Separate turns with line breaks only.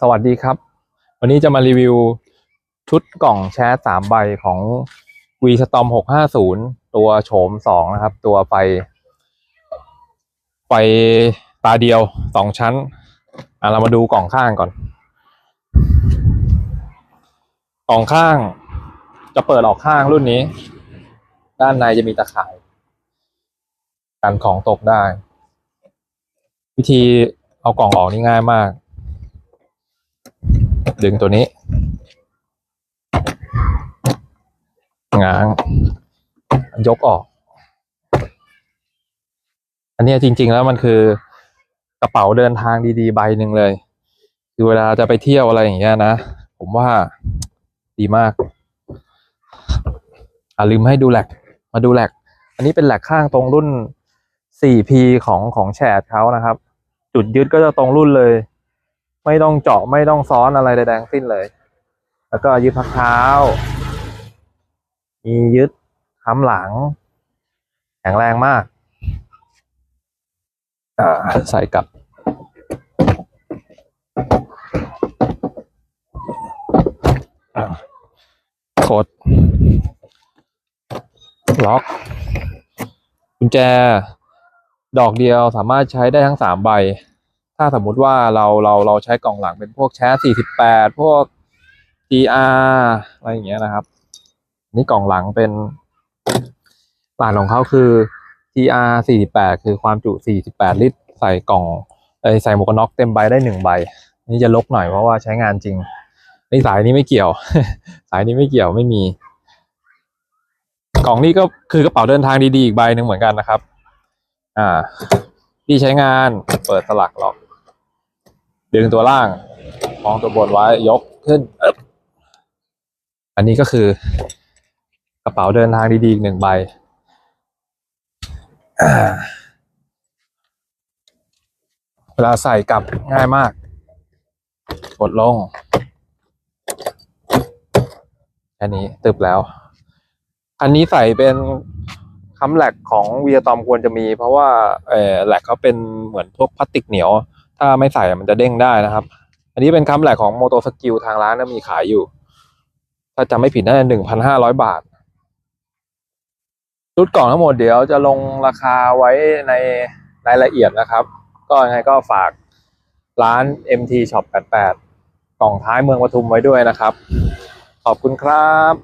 สวัสดีครับ วันนี้จะมารีวิวชุดกล่องแชร์สามใบของ V Storm 650 ตัวโฉมสองนะครับ ตัวไฟ ไฟตาเดียวสองชั้น อะเรามาดูกล่องข้างก่อน กล่องข้างจะเปิดออกข้างรุ่นนี้ ด้านในจะมีตะข่าย กันของตกได้ วิธีเอากล่องออกนี่ง่ายมาก ดึงตัวนี้ง้าง ยกออก อันนี้จริง ๆ แล้วมันคือกระเป๋าเดินทางดีๆ ใบหนึ่งเลย คือเวลาจะไปเที่ยวอะไรอย่างเงี้ยนะ ผมว่าดีมาก อ่าลืมให้ดูแหลกมาดูแหลกอันนี้เป็นแหลกข้างตรงรุ่น 4P ของของแชดเขานะครับ จุดยึดก็จะตรงรุ่นเลย ไม่ต้องเจาะไม่ต้องซ้อนอะไรใดๆทั้งสิ้นเลย แล้วก็ยึดพักเท้า มียึดค้ำหลัง แข็งแรงมาก อ่าใส่กลับกดล็อกกุญแจ ดอกเดียวสามารถใช้ได้ทั้งสามใบ ถ้าสมมุติว่าเราเราเราใช้กล่องหลังเป็นพวกแชร์48 พวก GR อะไรอย่างเงี้ยนะครับ นี่กล่องหลังเป็นปานของเขาคือ GR 48 คือความจุ 48 ลิตร ใส่กล่องใส่หมวกกันน็อกเต็มใบได้หนึ่งใบ นี่จะลกหน่อยเพราะว่าใช้งานจริงนี่สายนี้ไม่เกี่ยว สายนี้ไม่เกี่ยวไม่มี กล่องนี้ก็คือกระเป๋าเดินทางดีๆอีกใบหนึ่งเหมือนกันนะครับ อ่าที่ใช้งานเปิดสลักล็อก ดึงตัวล่างมองตัวบนไว้ยกขึ้น อันนี้ก็คือกระเป๋าเดินทางดีๆอีกหนึ่งใบเวลาใส่กลับง่ายมาก กดลงแค่นี้ตึบแล้ว อันนี้ใส่เป็นคำแหลกของวีตอมควรจะมี เพราะว่าเออแหลกเขาเป็นเหมือนพวกพลาสติกเหนียว ถ้าไม่ใส่มันจะเด้งได้นะครับ อันนี้เป็นคำแหลกของโมโตสกิลทางร้านก็มีขายอยู่ ถ้าจำไม่ผิดน่าจะหนึ่งพันห้าร้อยบาท ชุดกล่องทั้งหมดเดี๋ยวจะลงราคาไว้ในรายละเอียดนะครับ ก็ยังไงก็ฝากร้าน MT Shop 88 กล่องท้ายเมืองปทุมไว้ด้วยนะครับ ขอบคุณครับ